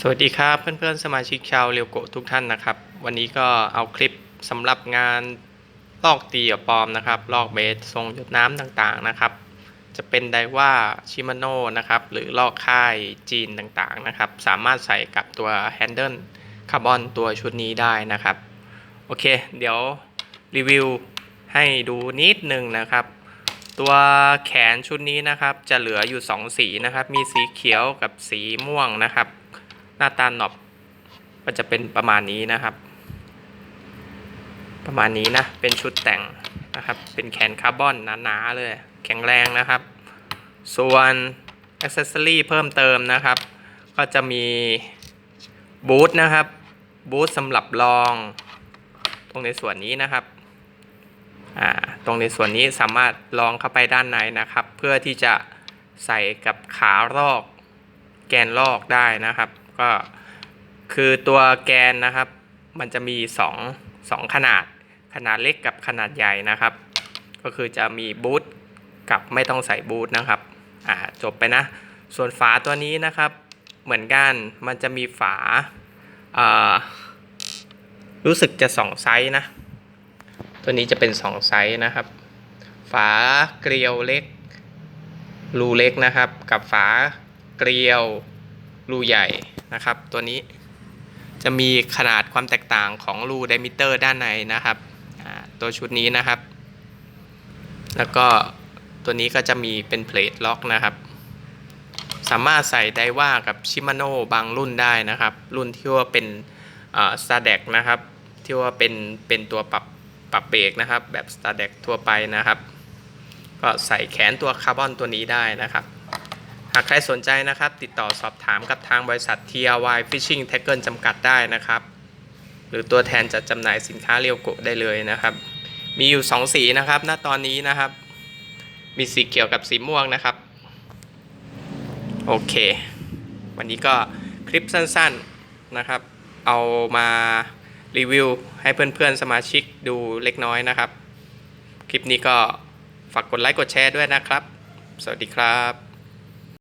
สวัสดีครับเพื่อนๆสมาชิกชาวเรียวโกทุกท่านนะครับ วันนี้ก็เอาคลิปสำหรับงานลอกตีกับปลอมนะครับ ลอกเบสทรงหยดน้ำต่างๆนะครับ จะเป็นไดว่าชิมาโน่นะครับ หรือลอกค่ายจีนต่างๆนะครับ สามารถใส่กับตัวแฮนเดิลคาร์บอนตัวชุดนี้ได้นะครับ โอเค เดี๋ยวรีวิวให้ดูนิดหนึ่งนะครับ ตัวแขนชุดนี้นะครับ จะเหลืออยู่ 2 สีนะครับ มีสีเขียวกับสีม่วงนะครับ หน้าตาหนอบก็จะเป็นประมาณนี้นะครับ ประมาณนี้นะ เป็นชุดแต่งนะครับ เป็นแขนคาร์บอนหนาๆเลย แข็งแรงนะครับ ส่วนอ c เซสซอรี่เพิ่มเติมนะครับ ก็จะมีบูทนะครับบูทสำหรับลอง ตรงในส่วนนี้นะครับตรงในส่วนนี้สามารถลองเข้าไปด้านในนะครับ เพื่อที่จะใส่กับขาลอกแกนลอกได้นะครับ ก็คือตัวแกนนะครับ มันจะมี2 2ขนาด ขนาดเล็กกับขนาดใหญ่นะครับ ก็คือจะมีบูทกับไม่ต้องใส่บูทนะครับอ่าจบไปนะ ส่วนฝาตัวนี้นะครับ เหมือนกันมันจะมีฝาอ่ารู้สึกจะ2ไซส์นะ ตัวนี้จะเป็น2ไซส์นะครับ ฝาเกลียวเล็ก รูเล็กนะครับ กับฝาเกลียวรูใหญ่ นะครับ ตัวนี้จะมีขนาดความแตกต่างของรูไดมิเตอร์ด้านในนะครับ ตัวชุดนี้นะครับ แล้วก็ตัวนี้ก็จะมีเป็นเพลทล็อกนะครับ สามารถใส่ไดว่ากับชิมาโน่บางรุ่นได้นะครับ รุ่นที่ว่าเป็นสตาร์เด็กนะครับ ที่ว่าเป็นเป็นตัวปรับปรับเบรกนะครับ แบบ s t a r d e c ทั่วไปนะครับ ก็ใส่แขนตัวคาร์บอนตัวนี้ได้นะครับ หากใครสนใจนะครับ ติดต่อสอบถามกับทางบริษัท TRY Fishing Tackle จำกัดได้นะครับ หรือตัวแทนจัดจำหน่ายสินค้าเรียวโกะได้เลยนะครับ มีอยู่ 2 สีนะครับ ณตอนนี้นะครับ มีสีเขียวกับสีม่วงนะครับ โอเค วันนี้ก็คลิปสั้นๆนะครับ เอามารีวิวให้เพื่อนๆสมาชิกดูเล็กน้อยนะครับ คลิปนี้ก็ฝากกดไลค์กดแชร์ด้วยนะครับ สวัสดีครับ